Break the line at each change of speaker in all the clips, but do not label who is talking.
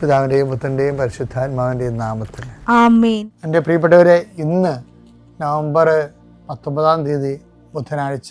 പിതാവിന്റെയും പുത്രന്റെയും പരിശുദ്ധാത്മാവിന്റെയും നാമത്തിൽ. എന്റെ പ്രിയപ്പെട്ടവരെ ഇന്ന് നവംബർ പത്തൊമ്പതാം തീയതി ബുധനാഴ്ച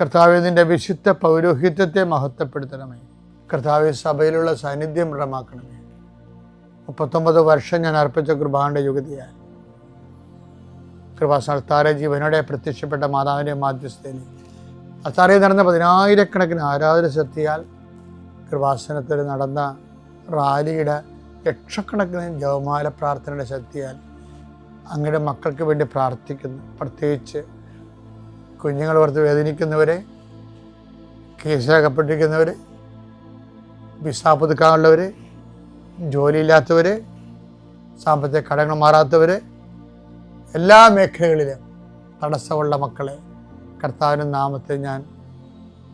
കർത്താവെ നിന്റെ വിശുദ്ധ പൗരോഹിത്യത്തെ മഹത്വപ്പെടുത്തണമേ. കർത്താവ് സഭയിലുള്ള സാന്നിധ്യം ദൃഢമാക്കണമേ. മുപ്പത്തൊമ്പത് വർഷം ഞാൻ അർപ്പിച്ച കൃപാണ്ട യുഗതിയാൽ. കൃപാസ്ഥാന ജീവനോടെ പ്രത്യക്ഷപ്പെട്ട മാതാവിന്റെ മാധ്യസ്ഥയിൽ അത്താറയിൽ നടന്ന പതിനായിരക്കണക്കിന് ആരാധന ശക്തിയാൽ കൃപാസനത്തിൽ നടന്ന റാലിയുടെ ലക്ഷക്കണക്കിന് ജവമാല പ്രാർത്ഥനയുടെ ശക്തിയാൽ അങ്ങയുടെ മക്കൾക്ക് വേണ്ടി പ്രാർത്ഥിക്കുന്നു. പ്രത്യേകിച്ച് കുഞ്ഞുങ്ങൾ ഓർത്ത് വേദനിക്കുന്നവരെ കേസാകപ്പെട്ടിരിക്കുന്നവർ വിസ പുതുക്കാനുള്ളവർ ജോലിയില്ലാത്തവർ സാമ്പത്തിക കടങ്ങൾ മാറാത്തവർ എല്ലാ മേഖലകളിലും തടസ്സമുള്ള മക്കളെ കർത്താവിന്റെ നാമത്തിൽ ഞാൻ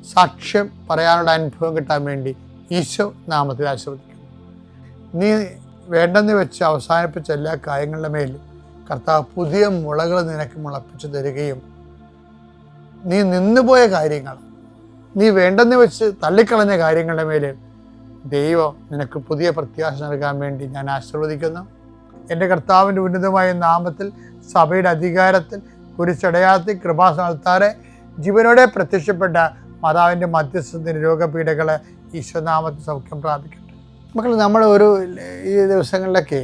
സാക്ഷ്യം പറയാനുള്ള അനുഭവം കിട്ടാൻ വേണ്ടി ഈശോ നാമത്തിൽ ആശീർവദിക്കുന്നു. നീ വേണ്ടെന്ന് വെച്ച് അവസാനിപ്പിച്ച എല്ലാ കാര്യങ്ങളുടെ മേലും കർത്താവ് പുതിയ മുളകൾ നിനക്ക് മുളപ്പിച്ചു തരികയും നീ നിന്നുപോയ കാര്യങ്ങൾ നീ വേണ്ടെന്ന് വെച്ച് തള്ളിക്കളഞ്ഞ കാര്യങ്ങളുടെ മേൽ ദൈവം നിനക്ക് പുതിയ പ്രത്യാശ നൽകാൻ വേണ്ടി ഞാൻ ആശീർവദിക്കുന്നു. എന്റെ കർത്താവിന്റെ ഉന്നതമായ നാമത്തിൽ സഭയുടെ അധികാരത്തിൽ കുരിശടയാത്തി കൃപാസ്ഥാനത്താറെ ജീവനോടെ പ്രത്യക്ഷപ്പെട്ട മാതാവിന്റെ മധ്യസ്ഥത്തിന് രോഗപീഠകളെ ഈശ്വനാമത്തിൽ സൗഖ്യം പ്രാപിക്കട്ടെ. മക്കൾ നമ്മൾ ഒരു ഈ ദിവസങ്ങളിലൊക്കെ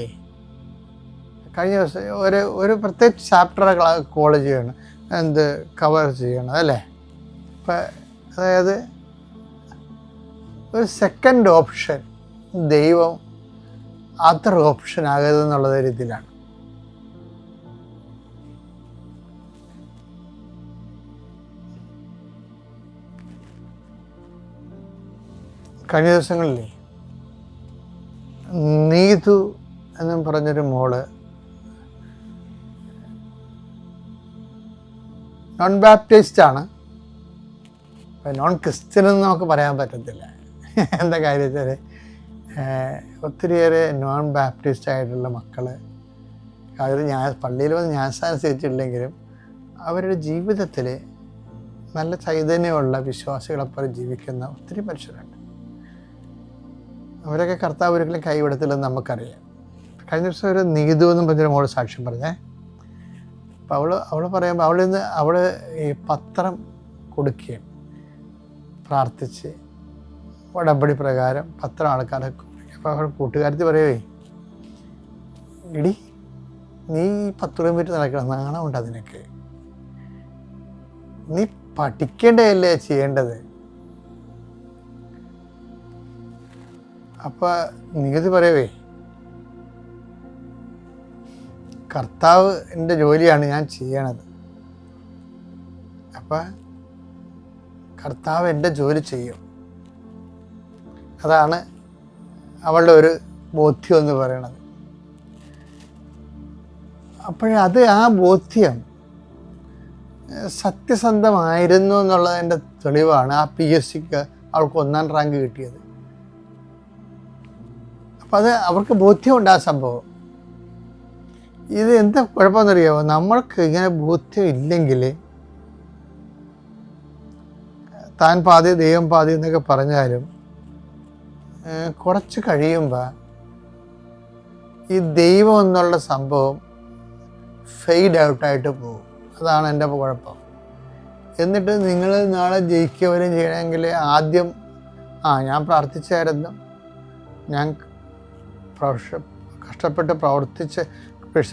കഴിഞ്ഞ ദിവസം ഒരു ഒരു പ്രത്യേക ചാപ്റ്ററുകൾ കോളേജ് ചെയ്യണം എന്ത് കവർ ചെയ്യണം അല്ലേ? ഇപ്പം അതായത് ഒരു സെക്കൻഡ് ഓപ്ഷൻ ദൈവം അതർ ഓപ്ഷൻ ആകരുത് എന്നുള്ള രീതിയിലാണ്. കഴിഞ്ഞ ദിവസങ്ങളിലേ നീതു എന്നും പറഞ്ഞൊരു മോൾ നോൺ ബാപ്റ്റിസ്റ്റ് ആണ്. നോൺ ക്രിസ്ത്യൻ എന്ന് നമുക്ക് പറയാൻ പറ്റത്തില്ല. എന്താ കാര്യം വെച്ചാൽ ഒത്തിരിയേറെ നോൺ ബാപ്റ്റിസ്റ്റ് ആയിട്ടുള്ള മക്കൾ അവർ ഞാൻ പള്ളിയിൽ വന്ന് ഞാൻ സ്വീകരിച്ചിട്ടില്ലെങ്കിലും അവരുടെ ജീവിതത്തിൽ നല്ല ചൈതന്യമുള്ള വിശ്വാസികളെപ്പോലെ ജീവിക്കുന്ന ഒത്തിരി മനുഷ്യരുണ്ട്. അവരൊക്കെ കർത്താവ് ഒരിക്കലും കൈവിടത്തില്ലെന്ന് നമുക്കറിയാം. കഴിഞ്ഞ ദിവസം ഒരു നീതു എന്നും പറഞ്ഞൊരു മോൾ സാക്ഷ്യം പറഞ്ഞേ അപ്പോൾ അവൾ അവൾ പറയുമ്പോൾ അവളിൽ നിന്ന് അവൾ ഈ പത്രം കൊടുക്കുകയും പ്രാർത്ഥിച്ച് ഉടമ്പടി പ്രകാരം പത്രം ആൾക്കാരെ അപ്പോൾ അവൾ കൂട്ടുകാരത്തി പറയുവേ ഇടി നീ പത്ത് കിലോമീറ്റർ നടക്കണം നാണമുണ്ട് അതിനൊക്കെ നീ പഠിക്കേണ്ടതല്ലേ ചെയ്യേണ്ടത്? അപ്പോൾ നികുതി പറയവേ കർത്താവ് എന്റെ ജോലിയാണ് ഞാൻ ചെയ്യണത്. അപ്പം കർത്താവ് എന്റെ ജോലി ചെയ്യും. അതാണ് അവളുടെ ഒരു ബോധ്യം എന്ന് പറയണത്. അപ്പോഴത് ആ ബോധ്യം സത്യസന്ധമായിരുന്നു എന്നുള്ളതിന്റെ തെളിവാണ് ആ പി എസ് സിക്ക് അവൾക്ക് ഒന്നാം റാങ്ക് കിട്ടിയത്. അപ്പം അത് അവർക്ക് ബോധ്യമുണ്ട് ആ സംഭവം. ഇത് എന്താ കുഴപ്പമെന്നറിയാമോ നമ്മൾക്ക് ഇങ്ങനെ ബോധ്യം ഇല്ലെങ്കിൽ താൻ പാതി ദൈവം പാതി എന്നൊക്കെ പറഞ്ഞാലും കുറച്ച് കഴിയുമ്പോൾ ഈ ദൈവം എന്നുള്ള സംഭവം ഫെയ്ഡ് ഔട്ടായിട്ട് പോകും. അതാണ് എന്റെ കുഴപ്പം. എന്നിട്ട് നിങ്ങൾ നാളെ ജയിക്കുകയും ചെയ്യണമെങ്കിൽ ആദ്യം ആ ഞാൻ പ്രാർത്ഥിച്ചായിരുന്നു. ഞാൻ പ്രവർഷ കഷ്ടപ്പെട്ട് പ്രവർത്തിച്ച്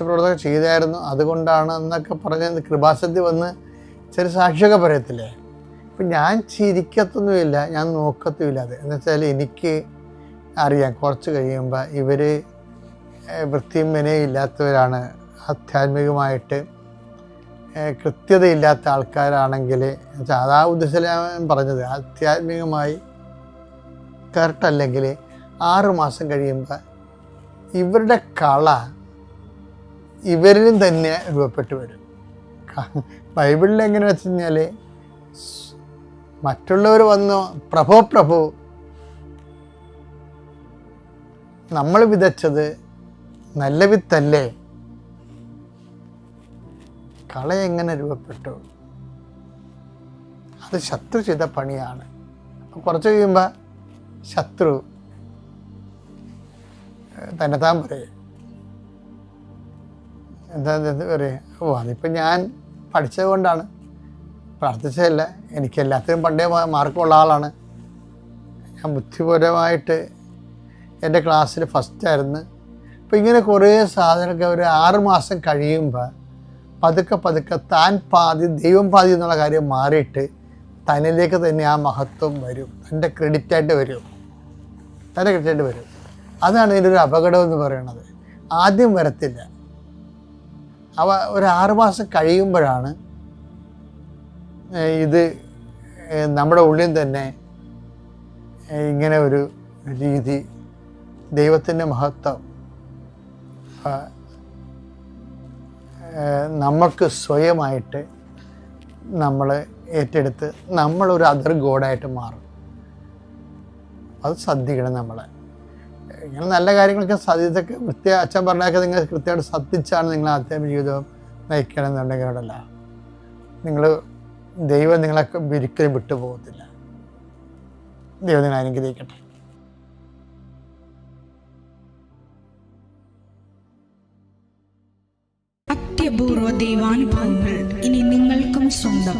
പ്രവർത്തനം ചെയ്തായിരുന്നു. അതുകൊണ്ടാണ് എന്നൊക്കെ പറഞ്ഞ് കൃപാസന്ധി വന്ന് ചെറിയ സാക്ഷിയൊക്കെ പറയത്തില്ലേ? ഇപ്പം ഞാൻ ചിരിക്കത്തൊന്നുമില്ല ഞാൻ നോക്കത്തുമില്ല അത്. എന്ന് വെച്ചാൽ എനിക്ക് അറിയാം കുറച്ച് കഴിയുമ്പോൾ ഇവർ വൃത്തിയും വിനയും ഇല്ലാത്തവരാണ്. ആധ്യാത്മികമായിട്ട് കൃത്യതയില്ലാത്ത ആൾക്കാരാണെങ്കിൽ എന്നുവെച്ചാൽ അതാ ഉദ്ദേശം പറഞ്ഞത്. ആധ്യാത്മികമായി കറക്റ്റ് അല്ലെങ്കിൽ ആറ് മാസം കഴിയുമ്പോൾ ഇവരുടെ കള ഇവരിലും തന്നെ രൂപപ്പെട്ടു വരും. ബൈബിളിൽ എങ്ങനെ വെച്ച് കഴിഞ്ഞാൽ മറ്റുള്ളവർ വന്നു പ്രഭോ പ്രഭു നമ്മൾ വിതച്ചത് നല്ല വിത്തല്ലേ? കള എങ്ങനെ രൂപപ്പെട്ടു? അത് ശത്രു ചെയ്ത പണിയാണ്. കുറച്ച് കഴിയുമ്പോൾ ശത്രു തന്നെ താൻ പറയും. എന്താ പറയുക പറയും? ഓ അതിപ്പോൾ ഞാൻ പഠിച്ചത് കൊണ്ടാണ്. പ്രാർത്ഥിച്ചതല്ല. എനിക്ക് എല്ലാത്തിനും പണ്ടേ മാർക്കുള്ള ആളാണ്. ഞാൻ ബുദ്ധിപരമായിട്ട് എന്റെ ക്ലാസ്സിൽ ഫസ്റ്റായിരുന്നു അപ്പോൾ ഇങ്ങനെ കുറേ സാധനമൊക്കെ ഒരു ആറ് മാസം കഴിയുമ്പോൾ പതുക്കെ പതുക്കെ താൻ പാതി ദൈവം പാതി എന്നുള്ള കാര്യം മാറിയിട്ട് തന്നിലേക്ക് തന്നെ ആ മഹത്വം വരും. തന്റെ ക്രെഡിറ്റായിട്ട് വരും. തന്റെ ക്രെഡിറ്റായിട്ട് വരും. അതാണ് ഇതിന്റെ ഒരു അപകടം എന്ന് പറയുന്നത്. ആദ്യം വരത്തില്ല. അവ ഒരു ആറുമാസം കഴിയുമ്പോഴാണ് ഇത് നമ്മുടെ ഉള്ളിൽ തന്നെ ഇങ്ങനെ ഒരു രീതി ദൈവത്തിന്റെ മഹത്വം നമുക്ക് സ്വയമായിട്ട് നമ്മൾ ഏറ്റെടുത്ത് നമ്മളൊരു അതർ ഗോഡായിട്ട് മാറും. അത് ശ്രദ്ധിക്കണം നമ്മൾ ഇങ്ങനെ നല്ല കാര്യങ്ങളൊക്കെ ഇതൊക്കെ കൃത്യ അച്ഛൻ പറഞ്ഞൊക്കെ നിങ്ങൾ കൃത്യമായിട്ട് ശ്രദ്ധിച്ചാണ് നിങ്ങൾ ആദ്യം ജീവിതം നയിക്കണമെന്നുണ്ടെങ്കിലല്ല നിങ്ങൾ ദൈവം നിങ്ങളെ ഒരിക്കലും വിട്ടുപോകത്തില്ല. ദൈവം നിങ്ങൾ അനുഗ്രഹിക്കട്ടെ.
അത്യപൂർവ ദൈവാനുഭവങ്ങൾ ഇനി നിങ്ങൾക്കും സ്വന്തം.